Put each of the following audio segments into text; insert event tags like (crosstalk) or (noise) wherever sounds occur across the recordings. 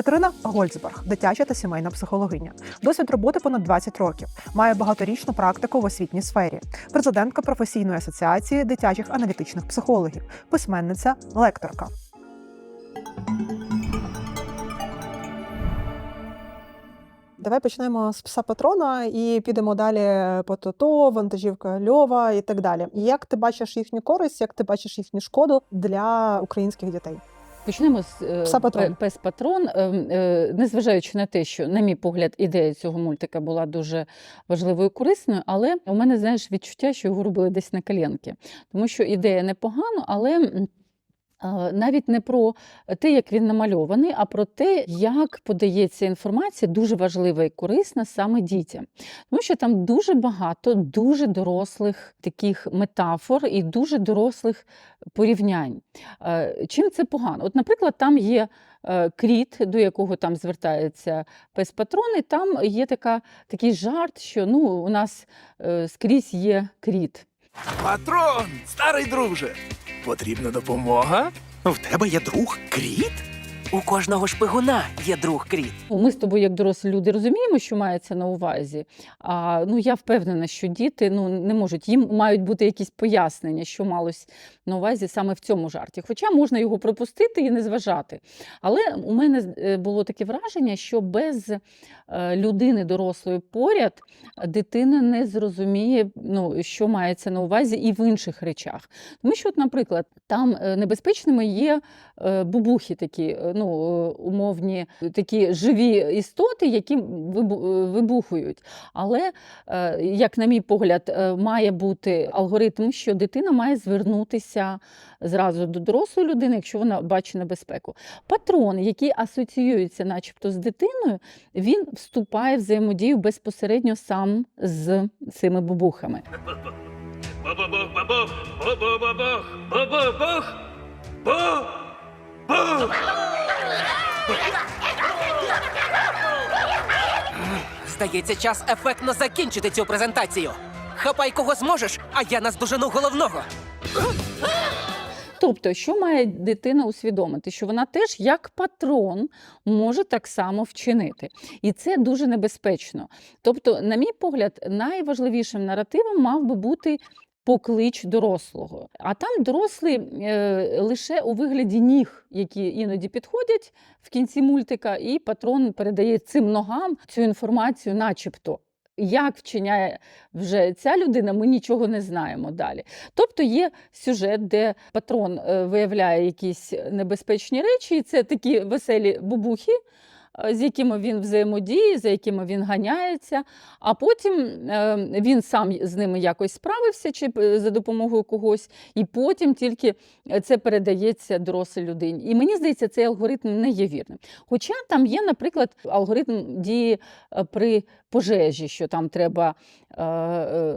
Катерина Гольцберг, дитяча та сімейна психологиня. Досвід роботи понад 20 років. Має багаторічну практику в освітній сфері. Президентка професійної асоціації дитячих аналітичних психологів, письменниця, лекторка. Давай почнемо з пса патрона і підемо далі по ТОТО, вантажівка Льова і так далі. Як ти бачиш їхню користь, як ти бачиш їхню шкоду для українських дітей? Почнемо з е, Пса-патрон. пес патрон. Е, е, Незважаючи на те, що, на мій погляд, ідея цього мультика була дуже важливою і корисною, але у мене знаєш відчуття, що його робили десь на коленки. Тому що ідея непогана, але. Навіть не про те, як він намальований, а про те, як подається інформація, дуже важлива і корисна саме дітям. Тому що там дуже багато дуже дорослих таких метафор і дуже дорослих порівнянь. Чим це погано? От, наприклад, там є е, кріт, до якого там звертається пес патрон, і там є така, такий жарт, що ну, у нас е, скрізь є кріт. Патрон, старий друже. Потрібна допомога? В тебе є друг Кріт? У кожного шпигуна є друг Кріт. Ми з тобою, як дорослі люди, розуміємо, що мається на увазі. А ну я впевнена, що діти ну не можуть. Їм мають бути якісь пояснення, що малось на увазі саме в цьому жарті. Хоча можна його пропустити і не зважати. Але у мене е, було таке враження, що без людини дорослої поряд дитина не зрозуміє, ну що мається на увазі, і в інших речах. Тому що, от, наприклад, там е, небезпечними є е, бубухи такі, е, ну, е, умовні, е, такі живі істоти, які е, вибухують. Але, е, як на мій погляд, е, має бути алгоритм, що дитина має звернутися зразу до дорослої людини, якщо вона бачить небезпеку. Патрон, який асоціюється, начебто, з дитиною, він вступає в взаємодію безпосередньо сам з цими бубухами. Бу-бу-бух, бабух, бу-бу-бабух, бу-бу-бух, бу-бу. Здається, час ефектно закінчити цю презентацію. Хапай кого зможеш, а я наздожену головного. Тобто, що має дитина усвідомити? Що вона теж як патрон може так само вчинити. І це дуже небезпечно. Тобто, на мій погляд, найважливішим наративом мав би бути. Поклич дорослого. А там дорослий е, лише у вигляді ніг, які іноді підходять в кінці мультика, і патрон передає цим ногам цю інформацію, начебто. Як вчиняє вже ця людина, ми нічого не знаємо далі. Тобто є сюжет, де патрон е, виявляє якісь небезпечні речі, і це такі веселі бубухи, з якими він взаємодіє, за якими він ганяється. А потім е, він сам з ними якось справився чи е, за допомогою когось, і потім тільки е, це передається дорослій людині. І мені здається, цей алгоритм не є вірним. Хоча там є, наприклад, алгоритм дії е, при пожежі, що там треба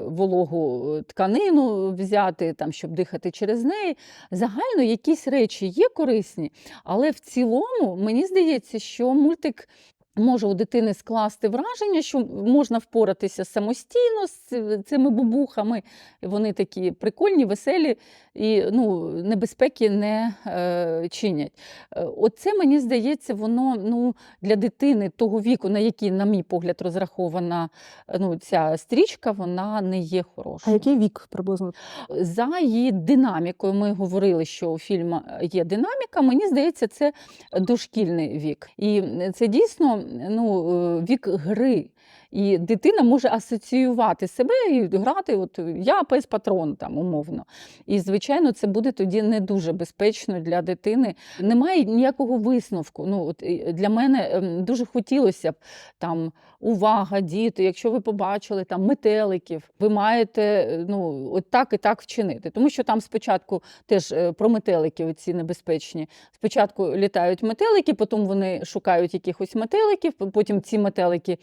вологу тканину взяти, там, щоб дихати через неї. Загально якісь речі є корисні, але в цілому мені здається, що мультик. Може у дитини скласти враження, що можна впоратися самостійно з цими бубухами. Вони такі прикольні, веселі і ну, небезпеки не е, чинять. Е, Оце мені здається, воно ну, для дитини того віку, на який, на мій погляд, розрахована ну, ця стрічка, вона не є А який вік приблизно? За її динамікою, ми говорили, що у фільму є динаміка. Мені здається, це дошкільний вік. І це дійсно ну, е, вік гри. І дитина може асоціювати себе і грати, от я пес патрон там умовно. І звичайно, це буде тоді не дуже безпечно для дитини. Немає ніякого висновку. Ну от для мене ем, дуже хотілося б там увага, діти. Якщо ви побачили там метеликів, ви маєте е, ну от так і так вчинити. Тому що там спочатку теж е, про метелики ці небезпечні. Спочатку літають метелики, потім вони шукають якихось метеликів, потім ці метелики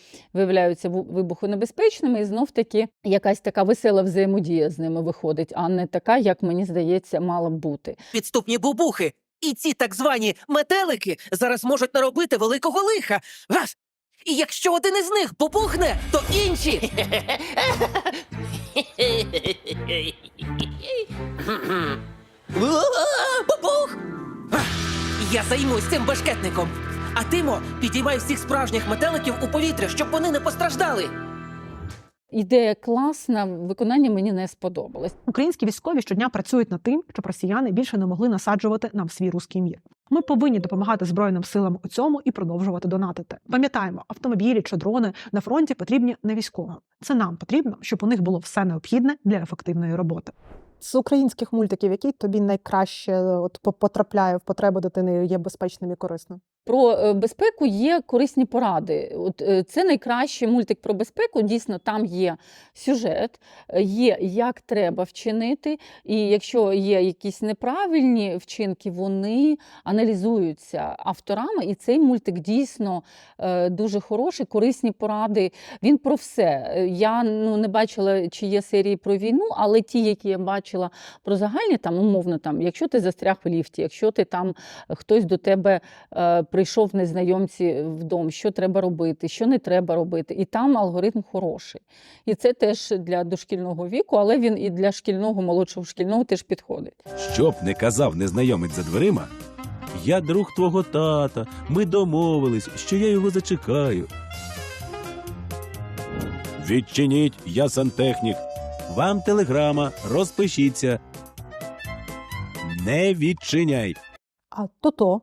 виявляються вибухонебезпечними, і знов таки якась така весела взаємодія з ними виходить, а не така, як мені здається, мала б бути. Підступні бубухи. І ці так звані метелики зараз можуть наробити великого лиха. Газ! І якщо один із них бубухне, то інші. Бубух! Я займусь цим башкетником. А Тимо, підіймай всіх справжніх метеликів у повітря, щоб вони не постраждали. Ідея класна, виконання мені не сподобалось. Українські військові щодня працюють над тим, щоб росіяни більше не могли насаджувати нам свій руський мір. Ми повинні допомагати збройним силам у цьому і продовжувати донатити. Пам'ятаємо, автомобілі чи дрони на фронті потрібні не військовим. Це нам потрібно, щоб у них було все необхідне для ефективної роботи. З українських мультиків, який тобі найкраще от по- потрапляє в потреби дитини, є безпечним і корисним? Про е, безпеку є корисні поради. От е, це найкращий мультик про безпеку. Дійсно, там є сюжет, е, є як треба вчинити. І якщо є якісь неправильні вчинки, вони аналізуються авторами. І цей мультик дійсно дуже хороший, корисні поради. Він про все. Я ну не бачила, чи є серії про війну, але ті, які я бачила про загальні, там умовно, там, якщо ти застряг в ліфті, якщо ти там хтось до тебе е, прийшов незнайомці в дом, що треба робити, що не треба робити. І там алгоритм хороший. І це теж для дошкільного віку, але він і для шкільного, молодшого шкільного теж підходить. Щоб не казав незнайомець за дверима, я друг твого тата. Ми домовились, що я його зачекаю. Відчиніть, я сантехнік. Вам телеграма, розпишіться. Не відчиняй. А то-то.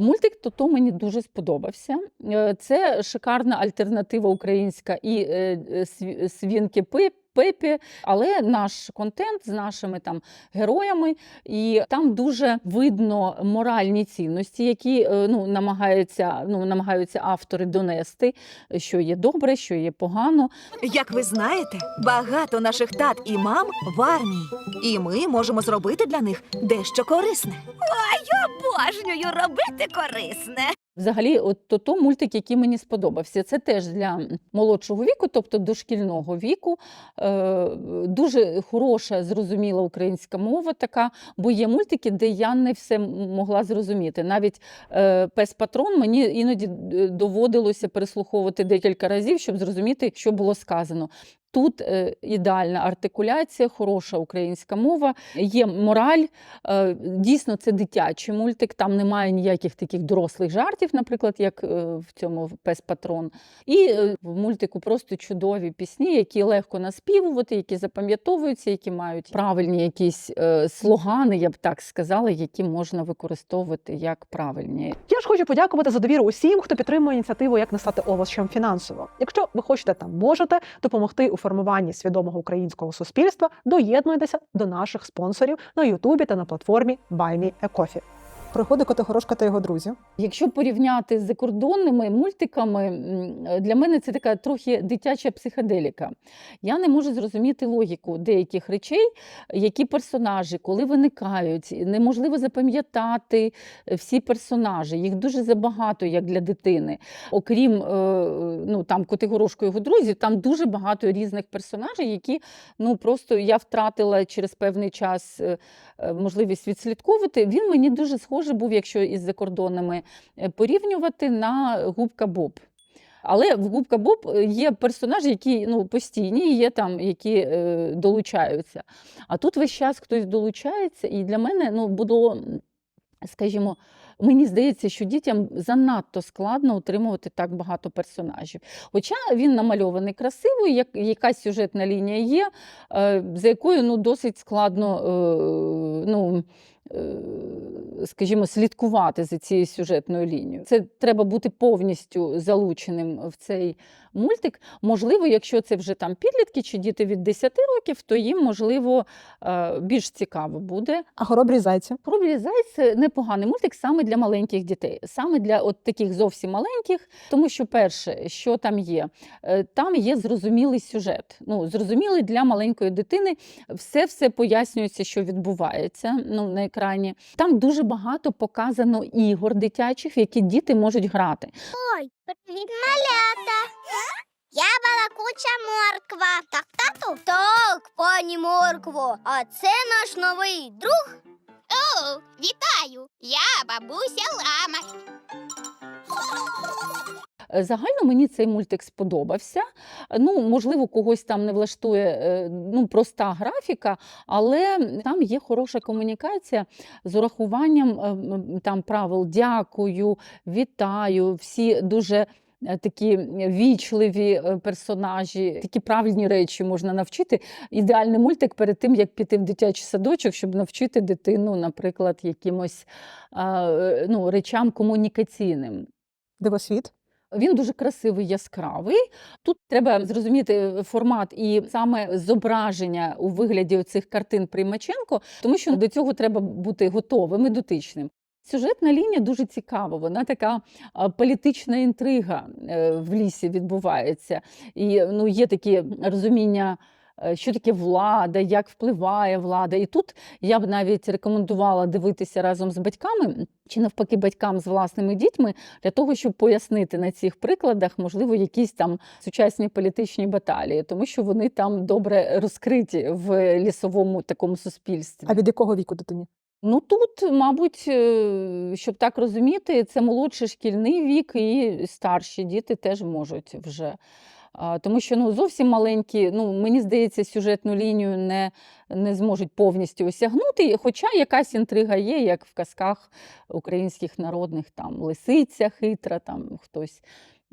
Мультик Тото мені дуже сподобався. Е, Це шикарна альтернатива українська і е, е, свінки Пе- Пепі, але наш контент з нашими там героями, і там дуже видно моральні цінності, які е, ну, намагаються, ну, намагаються автори донести, що є добре, що є погано. Як ви знаєте, багато наших тат і мам в армії, і ми можемо зробити для них дещо корисне. Обожнюю робити корисне. Взагалі, от то, то мультик, який мені сподобався, це теж для молодшого віку, тобто дошкільного віку. Е, дуже хороша, зрозуміла українська мова така, бо є мультики, де я не все могла зрозуміти. Навіть е, пес патрон мені іноді е, доводилося переслуховувати декілька разів, щоб зрозуміти, що було сказано. Тут е, ідеальна артикуляція, хороша українська мова, є мораль. Е, дійсно, це дитячий мультик, там немає ніяких таких дорослих жартів, наприклад, як е, в цьому пес патрон. І в мультику просто чудові пісні, які легко наспівувати, які запам'ятовуються, які мають правильні якісь слогани, я б так сказала, які можна використовувати як правильні. Я ж хочу подякувати за довіру усім, хто підтримує ініціативу як не стати овочем фінансово. Якщо ви хочете та можете допомогти у формуванні свідомого українського суспільства, доєднуйтеся до наших спонсорів на Ютубі та на платформі BuyMeACoffee. Приходить Котигорошка та його друзі. Якщо порівняти з закордонними мультиками, для мене це така трохи дитяча психоделіка. Я не можу зрозуміти логіку деяких речей, які персонажі, коли виникають, неможливо запам'ятати всі персонажі. Їх дуже забагато, як для дитини. Окрім е, ну, там Котигорошко і його друзів, там дуже багато різних персонажів, які ну, просто я втратила через певний час е, е, можливість відслідковувати. Він мені дуже схожий був, якщо із закордонними е, порівнювати на губка Боб. Але в Губка Боб е, є персонажі, які ну, постійні, є там, які е, долучаються. А тут весь час хтось долучається, і для мене ну, було, скажімо, мені здається, що дітям занадто складно утримувати так багато персонажів. Хоча він намальований красиво, як, якась сюжетна лінія є, е, за якою ну, досить складно. Е, ну, Скажімо, слідкувати за цією сюжетною лінією. Це треба бути повністю залученим в цей мультик. Можливо, якщо це вже там підлітки чи діти від 10 років, то їм можливо е, більш цікаво буде. А хоробрі зайці. Хоробрі зайці непоганий мультик саме для маленьких дітей, саме для от таких зовсім маленьких. Тому що перше, що там є, Е, там є зрозумілий сюжет. Ну, зрозумілий для маленької дитини. Все все пояснюється, що відбувається ну, на екрані. Там дуже багато показано ігор дитячих, в які діти можуть грати. Ой, привіт, малята. Я балакуча морква. Так, тату? Так, пані моркво. А це наш новий друг. О, вітаю! Я бабуся Лама. Загально мені цей мультик сподобався, Ну, можливо, когось там не влаштує е, ну, проста графіка, але там є хороша комунікація з урахуванням е, там правил дякую, вітаю. Всі дуже е, такі вічливі персонажі, такі правильні речі можна навчити. Ідеальний мультик перед тим, як піти в дитячий садочок, щоб навчити дитину, наприклад, якимось ну, речам комунікаційним. Дивосвіт. Він дуже красивий, яскравий. Тут треба зрозуміти формат і саме зображення у вигляді цих картин Примаченко, тому що до цього треба бути готовим і дотичним. Сюжетна лінія дуже цікава. Вона така політична інтрига е, в лісі відбувається. І ну, є такі розуміння. Е, Що таке влада, як впливає влада? І тут я б навіть рекомендувала дивитися разом з батьками чи навпаки батькам з власними дітьми, для того, щоб пояснити на цих прикладах, можливо, якісь там сучасні політичні баталії, тому що вони там добре розкриті в лісовому такому суспільстві. А від якого віку дитині? Ну тут, мабуть, е, щоб так розуміти, це молодший шкільний вік, і старші діти теж можуть вже. Тому що ну, зовсім маленькі, ну, мені здається, сюжетну лінію не, не зможуть повністю осягнути. Хоча якась інтрига є, як в казках українських народних, там лисиця хитра, там хтось.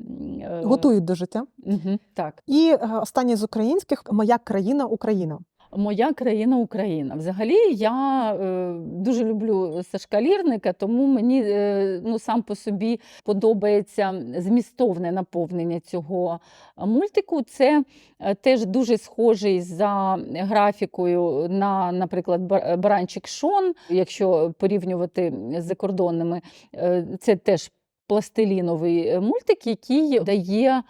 е, Готують до життя. Угу, так. І е, останнє з українських Моя країна Україна. Моя країна Україна. Взагалі я е, дуже люблю Сашка Лірника, тому мені е, ну, сам по собі подобається змістовне наповнення цього мультику. Це е, теж дуже схожий за графікою на, наприклад, Бар- Баранчик Шон, якщо порівнювати з закордонними, Е, це теж пластиліновий е, мультик, який дає.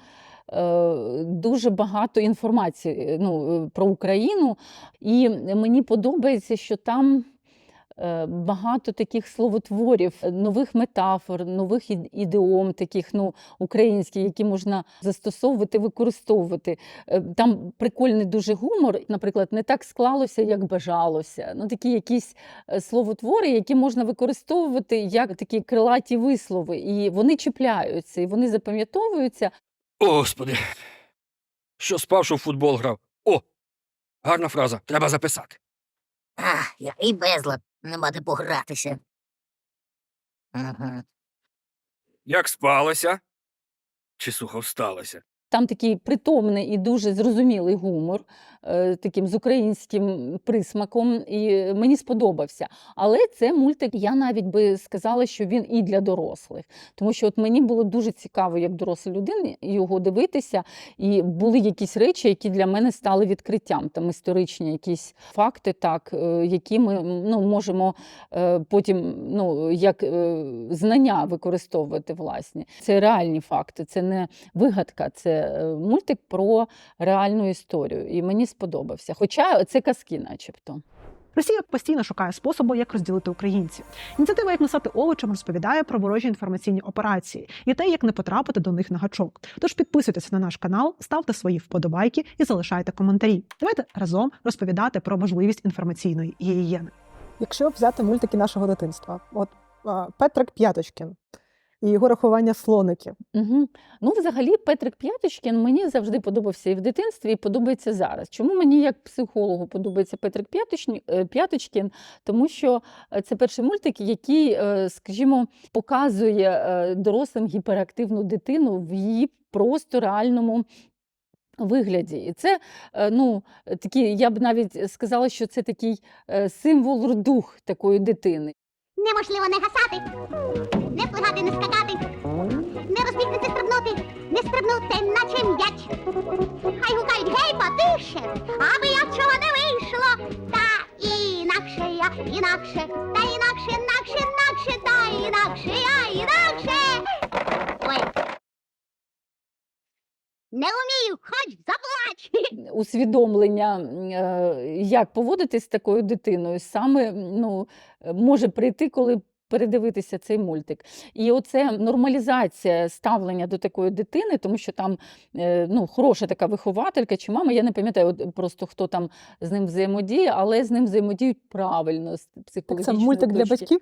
Е, Дуже багато інформації е, ну, е, про Україну, і мені подобається, що там багато таких словотворів, нових метафор, нових ідеом, таких ну, українських, які можна застосовувати, використовувати. Там прикольний дуже гумор. Наприклад, не так склалося, як бажалося. Ну, такі якісь словотвори, які можна використовувати як такі крилаті вислови. І вони чіпляються, і вони запам'ятовуються. О, Господи. Що спав, що в футбол грав. О! Гарна фраза. Треба записати. А, і безлад, нема де погратися. Ага. Як спалося? Чи сухо всталося? Там такий притомний і дуже зрозумілий гумор, таким з українським присмаком, і мені сподобався. Але це мультик, я навіть би сказала, що він і для дорослих. Тому що от мені було дуже цікаво, як дорослій людині, його дивитися. І були якісь речі, які для мене стали відкриттям. Там історичні якісь факти, так, е, які ми ну, можемо е, потім ну, як е, знання використовувати власні. Це реальні факти, це не вигадка, це е, мультик про реальну історію. І мені сподобався. Хоча це казки, начебто. Росія постійно шукає способу, як розділити українців. Ініціатива як насати овочем розповідає про ворожі інформаційні операції і те, як не потрапити до них на гачок. Тож підписуйтесь на наш канал, ставте свої вподобайки і залишайте коментарі. Давайте разом розповідати про можливість інформаційної гігієни. Якщо взяти мультики нашого дитинства, от Петрик П'яточкін і його рахування слоників. Угу. Ну, взагалі, Петрик П'яточкін мені завжди подобався і в дитинстві, і подобається зараз. Чому мені, як психологу, подобається Петрик е, П'яточкін? Тому що е, це перший мультик, який, е, скажімо, показує дорослим гіперактивну дитину в її просто реальному. Вигляді, і це ну такі, я б навіть сказала, що це такий символ дух такої дитини. Неможливо не гасати, не плигати, не скакати, не розбігтися стрибнути, не стрибнути, наче м'яч. Хай гукають гей, потише, аби я чого не вийшло. Та інакше я, інакше, та інакше, інакше, інакше, та інакше я, інакше. Ой. Не вмію, хоч заплач. (laughs) усвідомлення, е, як поводитись з такою дитиною, саме ну, е, може прийти, коли передивитися цей мультик. І оце нормалізація ставлення до такої дитини, тому що там е, ну, хороша така вихователька чи мама, я не пам'ятаю просто хто там з ним взаємодіє, але з ним взаємодіють правильно з Так це психологічної мультик для батьків.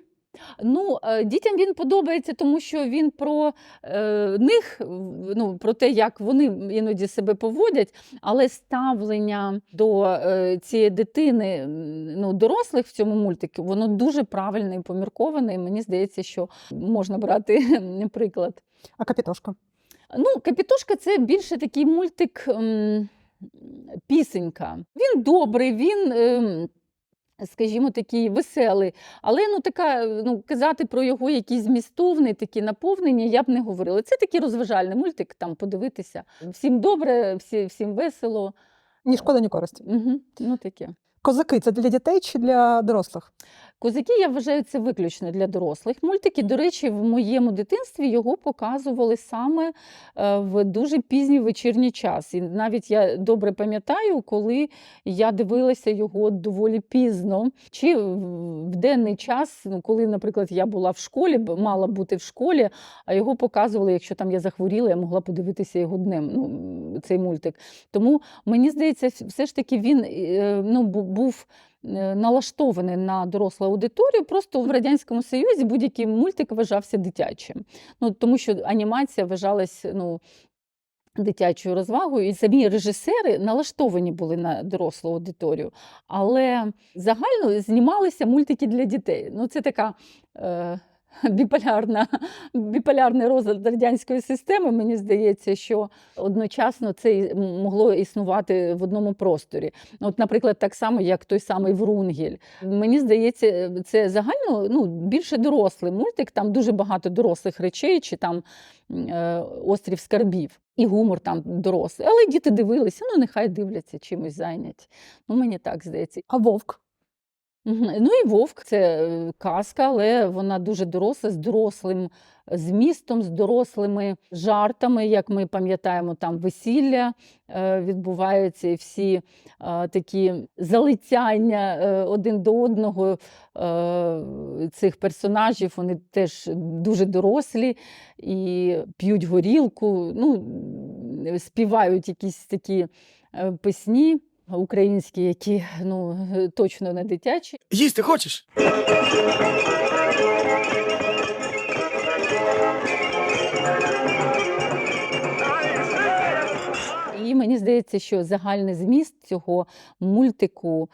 Ну, е, дітям він подобається, тому що він про е, них, ну, про те, як вони іноді себе поводять, але ставлення до е, цієї дитини ну, дорослих в цьому мультику, воно дуже правильне і помірковане. І мені здається, що можна брати приклад. А капітошка? Ну, Капітошка це більше такий мультик ем, пісенька. Він добрий, він. Ем, Скажімо, такий веселий, але ну така ну казати про його якісь змістовний такі наповнення я б не говорила. Це такий розважальний мультик, там подивитися. Всім добре, всі, всім весело. Ні шкода, ні користь. Угу, ну таке. Козаки це для дітей чи для дорослих? Козаки, я вважаю, це виключно для дорослих. Мультики, до речі, в моєму дитинстві його показували саме е, в дуже пізній вечірній час. І навіть я добре пам'ятаю, коли я дивилася його доволі пізно, чи в денний час, ну, коли, наприклад, я була в школі, мала бути в школі, а його показували, якщо там я захворіла, я могла подивитися його днем. Ну, цей мультик. Тому мені здається, все ж таки він е, ну, був налаштований на дорослу аудиторію. Просто в Радянському Союзі будь-який мультик вважався дитячим. Ну, тому що анімація вважалась ну, дитячою розвагою, і самі режисери налаштовані були на дорослу аудиторію. Але загально знімалися мультики для дітей. Ну, це така. Е, (laughs) Біполярна, біполярний розлад радянської системи, мені здається, що одночасно це могло існувати в одному просторі. От, наприклад, так само, як той самий Врунгель. Мені здається, це загально ну, більше дорослий мультик, там дуже багато дорослих речей, чи там е, острів скарбів. І гумор там дорослий. Але діти дивилися, ну нехай дивляться чимось зайняті. Ну, мені так здається. А вовк? Ну і вовк це е, казка, але вона дуже доросла, з дорослим змістом, з дорослими жартами. Як ми пам'ятаємо, там весілля е, відбувається, і всі е, такі залицяння один до одного цих персонажів, вони теж дуже дорослі і п'ють горілку, ну, співають якісь такі пісні. Українські, які ну точно не дитячі, Їсти хочеш? І мені здається, що загальний зміст цього мультику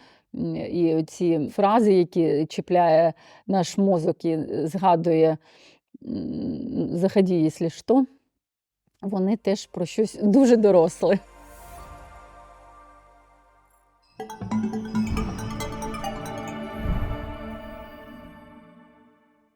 і ці фрази, які чіпляє наш мозок і згадує заході, якщо що, вони теж про щось дуже доросле. you